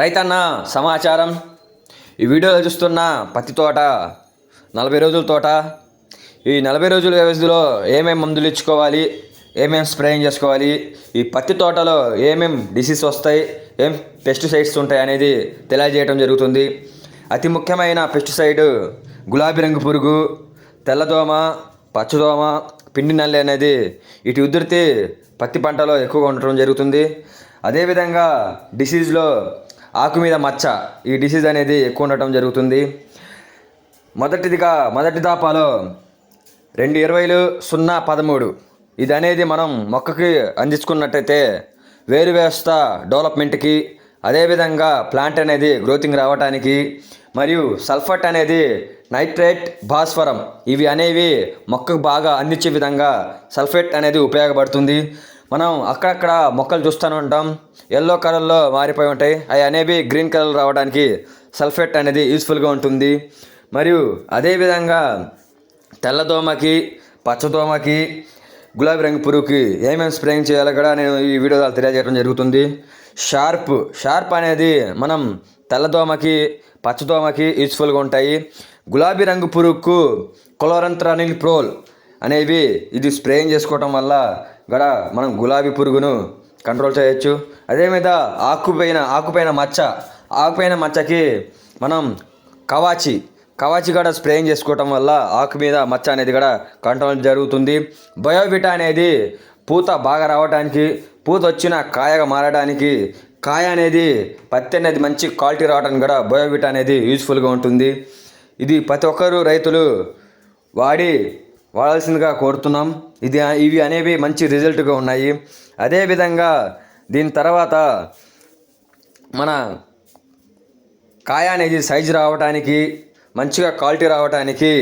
రైతన్న సమాచారం. ఈ వీడియోలో చూస్తున్న పత్తి తోట నలభై రోజుల తోట. ఈ నలభై రోజుల వ్యవధిలో ఏమేమి మందులు ఇచ్చుకోవాలి ఏమేమి స్ప్రేయింగ్ చేసుకోవాలి ఈ పత్తి తోటలో ఏమేమి డిసీజ్ వస్తాయి ఏం పెస్టిసైడ్స్ ఉంటాయి అనేది తెలియజేయడం జరుగుతుంది. అతి ముఖ్యమైన పెస్టిసైడ్ గులాబీ రంగు పురుగు తెల్లదోమ పచ్చదోమ పిండి నల్లి అనేది ఇటు ఉధృతి పత్తి పంటలో ఎక్కువగా ఉండటం జరుగుతుంది. అదేవిధంగా డిసీజ్లో ఆకు మీద మచ్చ. ఈ డిసీజ్ అనేది ఎక్కువ ఉండటం జరుగుతుంది. మొదటిదిగా మొదటి దాపాలో రెండు ఇరవైలు సున్నా పదమూడు. ఇది అనేది మనం మొక్కకి అందించుకున్నట్టయితే వేరు వ్యవస్థ డెవలప్మెంట్కి అదేవిధంగా ప్లాంట్ అనేది గ్రోతింగ్ రావడానికి మరియు సల్ఫట్ అనేది నైట్రేట్ భాస్వరం ఇవి అనేవి మొక్కకు బాగా అందించే విధంగా సల్ఫేట్ అనేది ఉపయోగపడుతుంది. మనం అక్కడక్కడ మొక్కలు చూస్తూనే ఉంటాం. ఎల్లో కలర్లో మారిపోయి ఉంటాయి. అవి అనేవి గ్రీన్ కలర్ రావడానికి సల్ఫేట్ అనేది యూస్ఫుల్గా ఉంటుంది. మరియు అదేవిధంగా తెల్లదోమకి పచ్చదోమకి గులాబీ రంగు పురుగుకి ఏమేమి స్ప్రేయింగ్ చేయాలో కూడా నేను ఈ వీడియో ద్వారా తెలియజేయడం జరుగుతుంది. షార్ప్ షార్ప్ అనేది మనం తెల్లదోమకి పచ్చదోమకి యూస్ఫుల్గా ఉంటాయి. గులాబీ రంగు పురుగుకు కొలోరంత్రానిల్ ప్రోల్ అనేవి ఇది స్ప్రేయింగ్ చేసుకోవటం వల్ల కూడా మనం గులాబీ పురుగును కంట్రోల్ చేయొచ్చు. మీద ఆకుపైన ఆకుపైన మచ్చ ఆకుపైన మచ్చకి మనం కవాచి కవాచి కూడా స్ప్రేయింగ్ చేసుకోవటం వల్ల ఆకు మీద మచ్చ అనేది కూడా కంట్రోల్ జరుగుతుంది. బయోవిటా అనేది పూత బాగా రావడానికి పూత వచ్చిన కాయగా మారడానికి కాయ అనేది పత్తి అనేది మంచి క్వాలిటీ రావడానికి కూడా బయోవిటా అనేది యూజ్ఫుల్గా ఉంటుంది. ఇది ప్రతి ఒక్కరు రైతులు వాడి వాడాల్సిందిగా కోరుతున్నాం. ఇది ఇవి అనేవి మంచి రిజల్ట్గా ఉన్నాయి. అదేవిధంగా దీని తర్వాత మన కాయ అనేది సైజు రావడానికి మంచిగా క్వాలిటీ రావడానికి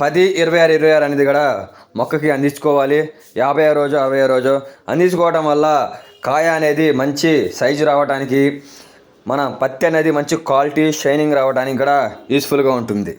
పది ఇరవై ఆరు ఇరవై ఆరు అనేది కూడా మొక్కకి అందించుకోవాలి. యాభై రోజు అరవై రోజు అందించుకోవడం వల్ల కాయ అనేది మంచి సైజు రావడానికి మన పత్తి అనేది మంచి క్వాలిటీ షైనింగ్ రావడానికి కూడా యూస్ఫుల్గా ఉంటుంది.